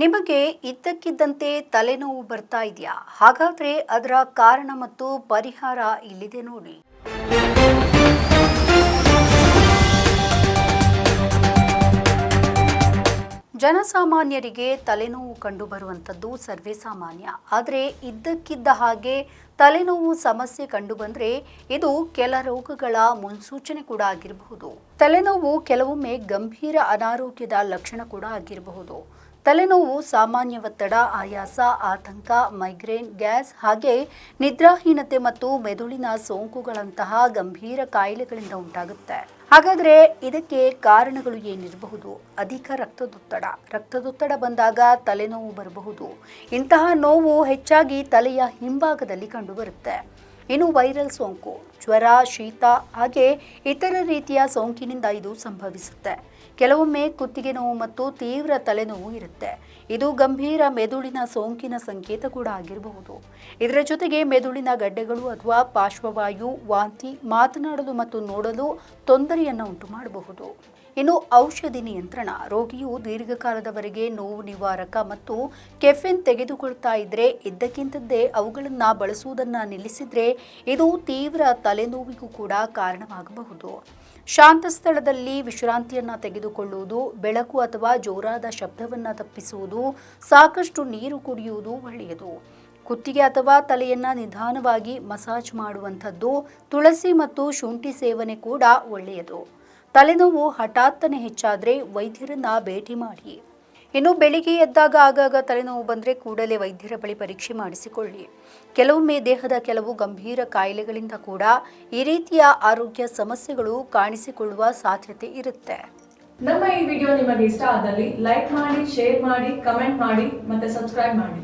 ನಿಮಗೆ ಇದ್ದಕ್ಕಿದ್ದಂತೆ ತಲೆನೋವು ಬರ್ತಾ ಇದೆಯಾ? ಹಾಗಾದ್ರೆ ಅದರ ಕಾರಣ ಮತ್ತು ಪರಿಹಾರ ಇಲ್ಲಿದೆ ನೋಡಿ. ಜನಸಾಮಾನ್ಯರಿಗೆ ತಲೆನೋವು ಕಂಡುಬರುವಂಥದ್ದು ಸರ್ವೇ ಸಾಮಾನ್ಯ. ಆದರೆ ಇದ್ದಕ್ಕಿದ್ದ ಹಾಗೆ ತಲೆನೋವು ಸಮಸ್ಯೆ ಕಂಡುಬಂದರೆ ಇದು ಕೆಲ ರೋಗಗಳ ಮುನ್ಸೂಚನೆ ಕೂಡ ಆಗಿರಬಹುದು. ತಲೆನೋವು ಕೆಲವೊಮ್ಮೆ ಗಂಭೀರ ಅನಾರೋಗ್ಯದ ಲಕ್ಷಣ ಕೂಡ ಆಗಿರಬಹುದು. ತಲೆನೋವು, ಸಾಮಾನ್ಯ ಒತ್ತಡ, ಆಯಾಸ, ಆತಂಕ, ಮೈಗ್ರೇನ್, ಗ್ಯಾಸ್ ಹಾಗೆ ನಿದ್ರಾಹೀನತೆ ಮತ್ತು ಮೆದುಳಿನ ಸೋಂಕುಗಳಂತಹ ಗಂಭೀರ ಕಾಯಿಲೆಗಳಿಂದ ಉಂಟಾಗುತ್ತೆ. ಹಾಗಾದ್ರೆ ಇದಕ್ಕೆ ಕಾರಣಗಳು ಏನಿರಬಹುದು? ಅಧಿಕ ರಕ್ತದೊತ್ತಡ. ರಕ್ತದೊತ್ತಡ ಬಂದಾಗ ತಲೆನೋವು ಬರಬಹುದು. ಇಂತಹ ನೋವು ಹೆಚ್ಚಾಗಿ ತಲೆಯ ಹಿಂಭಾಗದಲ್ಲಿ ಕಂಡುಬರುತ್ತೆ. ಇನ್ನು ವೈರಲ್ ಸೋಂಕು, ಜ್ವರ, ಶೀತ, ಹಾಗೆ ಇತರ ರೀತಿಯ ಸೋಂಕಿನಿಂದ ಇದು ಸಂಭವಿಸುತ್ತೆ. ಕೆಲವೊಮ್ಮೆ ಕುತ್ತಿಗೆ ನೋವು ಮತ್ತು ತೀವ್ರ ತಲೆನೋವು ಇರುತ್ತೆ. ಇದು ಗಂಭೀರ ಮೆದುಳಿನ ಸೋಂಕಿನ ಸಂಕೇತ ಕೂಡ ಆಗಿರಬಹುದು. ಇದರ ಜೊತೆಗೆ ಮೆದುಳಿನ ಗಡ್ಡೆಗಳು ಅಥವಾ ಪಾರ್ಶ್ವವಾಯು, ವಾಂತಿ, ಮಾತನಾಡಲು ಮತ್ತು ನೋಡಲು ತೊಂದರೆಯನ್ನು ಉಂಟು ಮಾಡಬಹುದು ಇನ್ನು ಔಷಧಿ ನಿಯಂತ್ರಣ, ರೋಗಿಯು ದೀರ್ಘಕಾಲದವರೆಗೆ ನೋವು ನಿವಾರಕ ಮತ್ತು ಕೆಫೆನ್ ತೆಗೆದುಕೊಳ್ತಾ ಇದ್ರೆ, ಇದ್ದಕ್ಕಿಂತದ್ದೇ ಅವುಗಳನ್ನು ಬಳಸುವುದನ್ನು ನಿಲ್ಲಿಸಿದ್ರೆ ಇದು ತೀವ್ರ ತಲೆನೋವಿಗೂ ಕೂಡ ಕಾರಣವಾಗಬಹುದು. ಶಾಂತ ಸ್ಥಳದಲ್ಲಿ ವಿಶ್ರಾಂತಿಯನ್ನ ತೆಗೆದುಕೊಳ್ಳುವುದು, ಬೆಳಕು ಅಥವಾ ಜೋರಾದ ಶಬ್ದವನ್ನು ತಪ್ಪಿಸುವುದು, ಸಾಕಷ್ಟು ನೀರು ಕುಡಿಯುವುದು ಒಳ್ಳೆಯದು. ಕುತ್ತಿಗೆ ಅಥವಾ ತಲೆಯನ್ನ ನಿಧಾನವಾಗಿ ಮಸಾಜ್ ಮಾಡುವಂಥದ್ದು ತುಳಸಿ ಮತ್ತು ಶುಂಠಿ ಸೇವನೆ ಕೂಡ ಒಳ್ಳೆಯದು. ತಲೆನೋವು ಹಠಾತ್ತನೆ ಹೆಚ್ಚಾದರೆ ವೈದ್ಯರನ್ನ ಭೇಟಿ ಮಾಡಿ. ಇನ್ನು ಬೆಳಿಗ್ಗೆ ಎದ್ದಾಗ ಆಗಾಗ ತಲೆನೋವು ಬಂದರೆ ಕೂಡಲೇ ವೈದ್ಯರ ಬಳಿ ಪರೀಕ್ಷೆ ಮಾಡಿಸಿಕೊಳ್ಳಿ. ಕೆಲವೊಮ್ಮೆ ದೇಹದ ಕೆಲವು ಗಂಭೀರ ಕಾಯಿಲೆಗಳಿಂದ ಕೂಡ ಈ ರೀತಿಯ ಆರೋಗ್ಯ ಸಮಸ್ಯೆಗಳು ಕಾಣಿಸಿಕೊಳ್ಳುವ ಸಾಧ್ಯತೆ ಇರುತ್ತೆ. ನಮ್ಮ ಈ ವಿಡಿಯೋ ನಿಮಗೆ ಇಷ್ಟ ಆದಲ್ಲಿ ಲೈಕ್ ಮಾಡಿ, ಶೇರ್ ಮಾಡಿ, ಕಮೆಂಟ್ ಮಾಡಿ ಮತ್ತೆ ಸಬ್ಸ್ಕ್ರೈಬ್ ಮಾಡಿ.